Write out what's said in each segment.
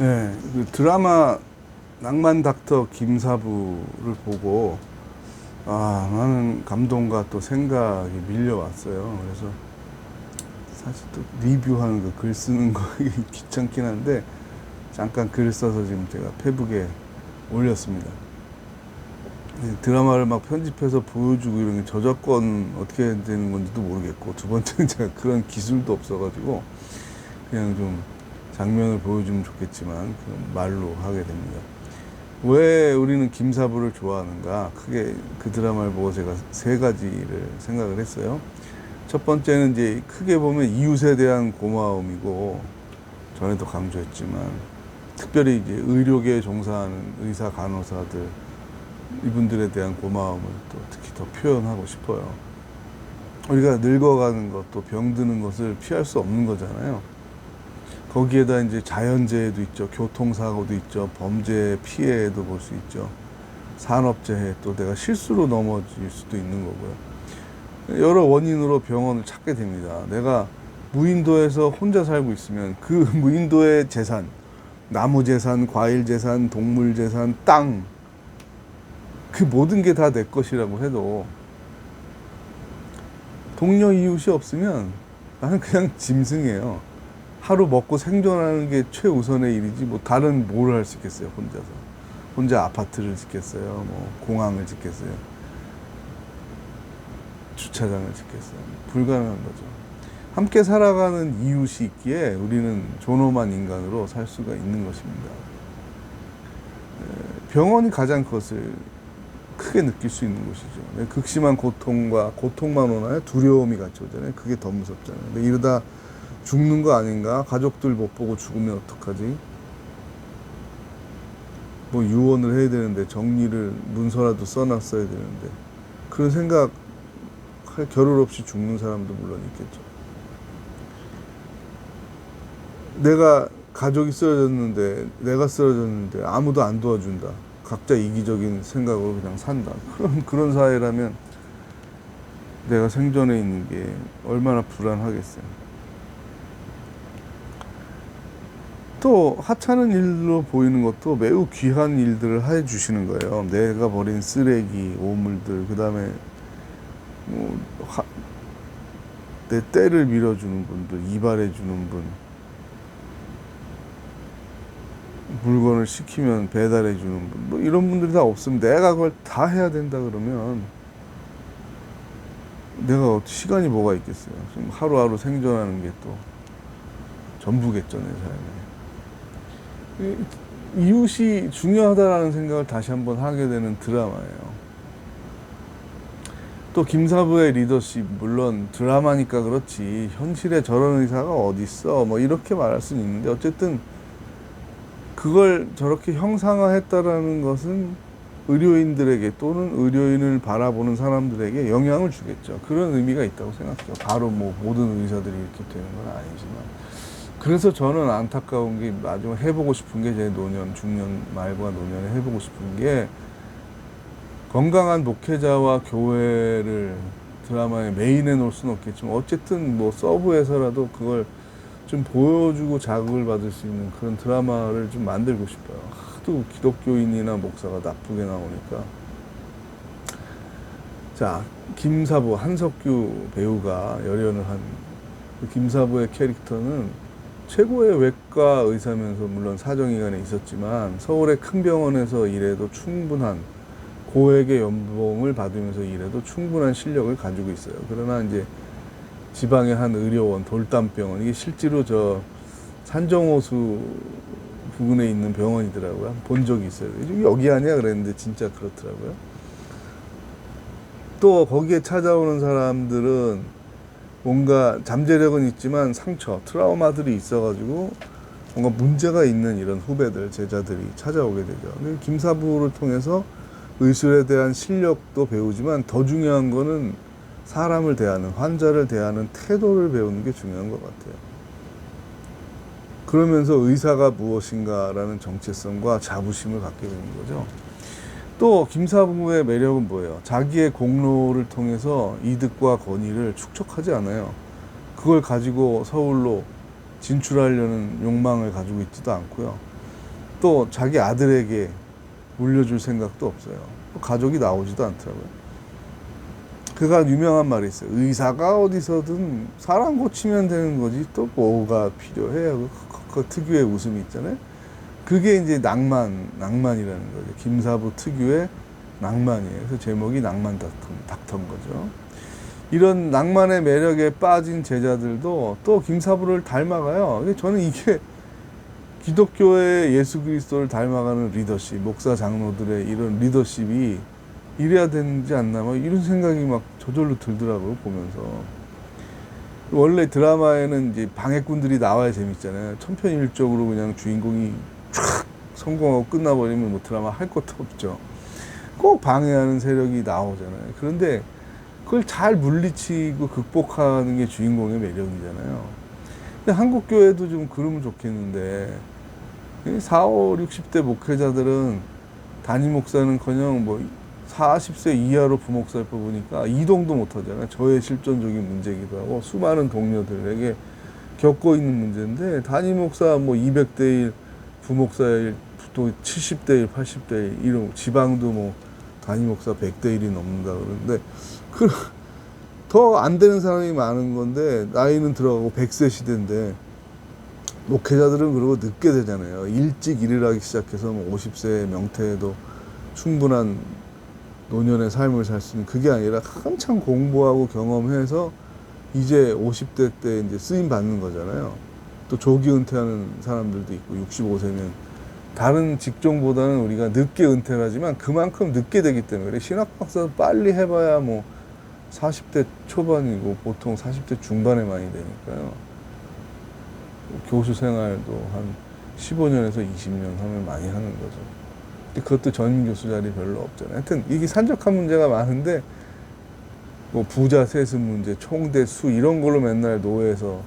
네, 그 드라마 낭만 닥터 김사부를 보고 아 많은 감동과 또 생각이 밀려왔어요. 그래서 사실 또 리뷰하는 거 글 쓰는 거 귀찮긴 한데 잠깐 글 써서 지금 제가 페북에 올렸습니다. 이 드라마를 막 편집해서 보여주고 이런 게 저작권 어떻게 되는 건지도 모르겠고 두 번째는 제가 그런 기술도 없어가지고 그냥 좀 장면을 보여주면 좋겠지만 그 말로 하게 됩니다. 왜 우리는 김사부를 좋아하는가? 크게 그 드라마를 보고 제가 세 가지를 생각을 했어요. 첫 번째는 이제 크게 보면 이웃에 대한 고마움이고 전에도 강조했지만 특별히 이제 의료계에 종사하는 의사 간호사들 이분들에 대한 고마움을 또 특히 더 표현하고 싶어요. 우리가 늙어가는 것, 또 병드는 것을 피할 수 없는 거잖아요. 거기에다 이제 자연재해도 있죠. 교통사고도 있죠. 범죄 피해도 볼 수 있죠. 산업재해 또 내가 실수로 넘어질 수도 있는 거고요. 여러 원인으로 병원을 찾게 됩니다. 내가 무인도에서 혼자 살고 있으면 그 무인도의 재산, 나무 재산, 과일 재산, 동물 재산, 땅, 그 모든 게 다 내 것이라고 해도 동료 이웃이 없으면 나는 그냥 짐승이에요. 하루 먹고 생존하는 게 최우선의 일이지 뭐 다른 뭘 할 수 있겠어요 혼자서? 혼자 아파트를 짓겠어요 뭐 공항을 짓겠어요? 주차장을 짓겠어요? 불가능한 거죠. 함께 살아가는 이웃이 있기에 우리는 존엄한 인간으로 살 수가 있는 것입니다. 에, 병원이 가장 그것을 크게 느낄 수 있는 곳이죠. 네, 극심한 고통과 고통만 오나요 두려움이 같이 오잖아요. 그게 더 무섭잖아요. 이러다 죽는 거 아닌가? 가족들 못 보고 죽으면 어떡하지? 뭐 유언을 해야 되는데 정리를 문서라도 써놨어야 되는데 그런 생각 할 겨를 없이 죽는 사람도 물론 있겠죠. 내가 가족이 쓰러졌는데 내가 쓰러졌는데 아무도 안 도와준다. 각자 이기적인 생각으로 그냥 산다. 그런 그런 사회라면 내가 생존해 있는 게 얼마나 불안하겠어요. 또 하찮은 일로 보이는 것도 매우 귀한 일들을 해 주시는 거예요. 내가 버린 쓰레기, 오물들, 그 다음에 뭐 하- 내 때를 밀어주는 분들, 이발해 주는 분, 물건을 시키면 배달해 주는 분, 뭐 이런 분들이 다 없으면 내가 그걸 다 해야 된다 그러면 내가 시간이 뭐가 있겠어요. 지금 하루하루 생존하는 게 또 전부겠죠, 내 삶에. 이- 이웃이 중요하다라는 생각을 다시 한번 하게 되는 드라마예요. 또 김사부의 리더십 물론 드라마니까 그렇지 현실에 저런 의사가 어디 있어 뭐 이렇게 말할 수는 있는데 어쨌든 그걸 저렇게 형상화했다라는 것은 의료인들에게 또는 의료인을 바라보는 사람들에게 영향을 주겠죠. 그런 의미가 있다고 생각해요. 바로 뭐 모든 의사들이 이렇게 되는 건 아니지만. 그래서 저는 안타까운 게 나중에 해보고 싶은 게 제 노년, 중년 말과 노년에 해보고 싶은 게 건강한 목회자와 교회를 드라마의 메인에 놓을 수는 없겠지만 어쨌든 뭐 서브에서라도 그걸 좀 보여주고 자극을 받을 수 있는 그런 드라마를 좀 만들고 싶어요. 하도 기독교인이나 목사가 나쁘게 나오니까. 자, 김사부, 한석규 배우가 열연을 한그 김사부의 캐릭터는 최고의 외과 의사면서 물론 사정이간에 있었지만 서울의 큰 병원에서 일해도 충분한 고액의 연봉을 받으면서 일해도 충분한 실력을 가지고 있어요. 그러나 이제 지방의 한 의료원 돌담병원 이게 실제로 저 산정호수 부근에 있는 병원이더라고요. 본 적이 있어요. 여기 아니야 그랬는데 진짜 그렇더라고요. 또 거기에 찾아오는 사람들은 뭔가 잠재력은 있지만 상처, 트라우마들이 있어가지고 뭔가 문제가 있는 이런 후배들, 제자들이 찾아오게 되죠. 김사부를 통해서 의술에 대한 실력도 배우지만 더 중요한 거는 사람을 대하는, 환자를 대하는 태도를 배우는 게 중요한 것 같아요. 그러면서 의사가 무엇인가라는 정체성과 자부심을 갖게 되는 거죠. 또 김사부의 매력은 뭐예요? 자기의 공로를 통해서 이득과 권위를 축적하지 않아요. 그걸 가지고 서울로 진출하려는 욕망을 가지고 있지도 않고요. 또 자기 아들에게 물려줄 생각도 없어요. 또 가족이 나오지도 않더라고요. 그가 유명한 말이 있어요. 의사가 어디서든 사람 고치면 되는 거지 또 뭐가 필요해요. 그, 그 특유의 웃음이 있잖아요. 그게 이제 낭만, 낭만이라는 거죠. 김사부 특유의 낭만이에요. 그래서 제목이 낭만 닥터, 닥터인 거죠. 이런 낭만의 매력에 빠진 제자들도 또 김사부를 닮아가요. 저는 이게 기독교의 예수 그리스도를 닮아가는 리더십, 목사 장로들의 이런 리더십이 이래야 되는지 않나 막 이런 생각이 막 저절로 들더라고요 보면서 원래 드라마에는 이제 방해꾼들이 나와야 재밌잖아요 천편일적으로 그냥 주인공이 촥 성공하고 끝나버리면 뭐 드라마 할 것도 없죠. 꼭 방해하는 세력이 나오잖아요. 그런데 그걸 잘 물리치고 극복하는 게 주인공의 매력이잖아요. 근데 한국 교회도 좀 그러면 좋겠는데 4, 5, 60대 목회자들은 담임 목사는커녕 뭐 40세 이하로 부목사를 뽑으니까 이동도 못 하잖아요. 저의 실존적인 문제이기도 하고 수많은 동료들에게 겪고 있는 문제인데 담임 목사 뭐 200대 1, 부목사 1, 또 70대 1, 80대 1 이런 지방도 뭐 담임 목사 100대 1이 넘는다 그러는데 그 더안 되는 사람이 많은 건데 나이는 들어가고 100세 시대인데 목회자들은 그러고 늦게 되잖아요. 일찍 일을 하기 시작해서 뭐 50세 명태에도 충분한 노년의 삶을 살 수 있는 그게 아니라 한참 공부하고 경험해서 이제 50대 때 이제 쓰임 받는 거잖아요. 또 조기 은퇴하는 사람들도 있고 65세면 다른 직종보다는 우리가 늦게 은퇴를 하지만 그만큼 늦게 되기 때문에 그래. 신학 박사 빨리 해봐야 뭐 40대 초반이고 보통 40대 중반에 많이 되니까요. 교수 생활도 한 15년에서 20년 하면 많이 하는 거죠. 근데 그것도 전임 교수 자리 별로 없잖아요. 하여튼 이게 산적한 문제가 많은데 뭐 부자 세습 문제, 총대 수 이런 걸로 맨날 노예에서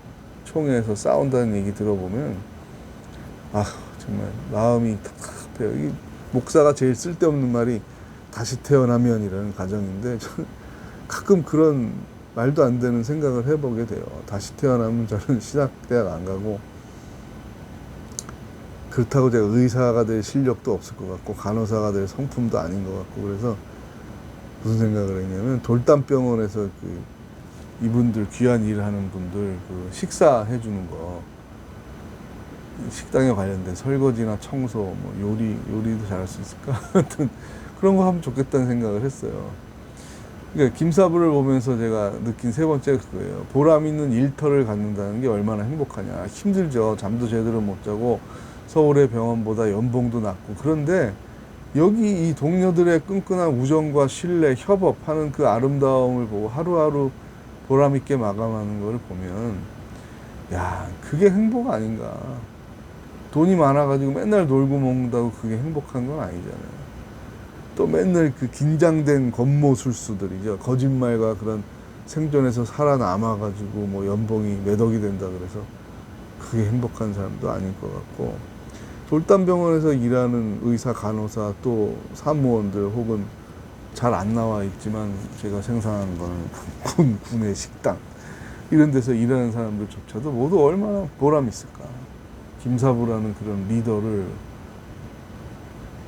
총회에서 싸운다는 얘기 들어보면 아 정말 마음이 답답해요. 이 목사가 제일 쓸데없는 말이 다시 태어나면이라는 가정인데 저는 가끔 그런 말도 안 되는 생각을 해보게 돼요. 다시 태어나면 저는 신학대학 안 가고 그렇다고 제가 의사가 될 실력도 없을 것 같고 간호사가 될 성품도 아닌 것 같고 그래서 무슨 생각을 했냐면 돌담병원에서 그 이분들 귀한 일을 하는 분들 그 식사해 주는 거 식당에 관련된 설거지나 청소 뭐 요리 요리도 잘할 수 있을까 하여튼 그런 거 하면 좋겠다는 생각을 했어요. 그러니까 김사부를 보면서 제가 느낀 세 번째가 그거예요. 보람 있는 일터를 갖는다는 게 얼마나 행복하냐. 힘들죠. 잠도 제대로 못 자고 서울의 병원보다 연봉도 낮고 그런데 여기 이 동료들의 끈끈한 우정과 신뢰, 협업하는 그 아름다움을 보고 하루하루 보람 있게 마감하는 것을 보면 야 그게 행복 아닌가 돈이 많아가지고 맨날 놀고 먹는다고 그게 행복한 건 아니잖아요 또 맨날 그 긴장된 겉모술수들이죠 거짓말과 그런 생존에서 살아남아가지고 뭐 연봉이 몇 억이 된다 그래서 그게 행복한 사람도 아닐 것 같고 돌담병원에서 일하는 의사, 간호사 또 사무원들 혹은 잘 안 나와 있지만 제가 생산하는 거는 군, 군의 식당 이런 데서 일하는 사람들조차도 모두 얼마나 보람 있을까. 김사부라는 그런 리더를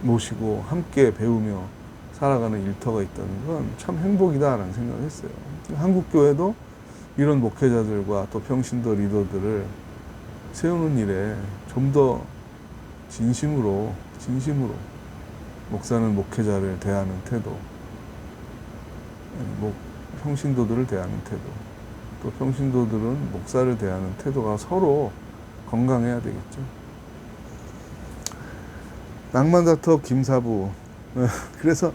모시고 함께 배우며 살아가는 일터가 있다는 건 참 행복이다라는 생각을 했어요. 한국 교회도 이런 목회자들과 또 평신도 리더들을 세우는 일에 좀 더 진심으로 진심으로 목사는 목회자를 대하는 태도, 목 평신도들을 대하는 태도, 또 평신도들은 목사를 대하는 태도가 서로 건강해야 되겠죠. 낭만다터 김사부. 그래서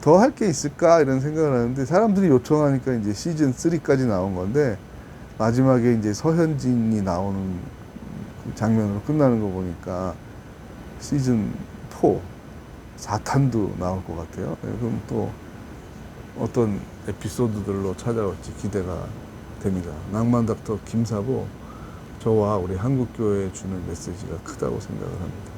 더 할 게 있을까 이런 생각을 하는데 사람들이 요청하니까 이제 시즌 3까지 나온 건데 마지막에 이제 서현진이 나오는 그 장면으로 끝나는 거 보니까 시즌 4 4탄도 나올 것 같아요. 네, 그럼 또 어떤 에피소드들로 찾아올지 기대가 됩니다. 낭만 닥터 김사부 저와 우리 한국교회에 주는 메시지가 크다고 생각을 합니다.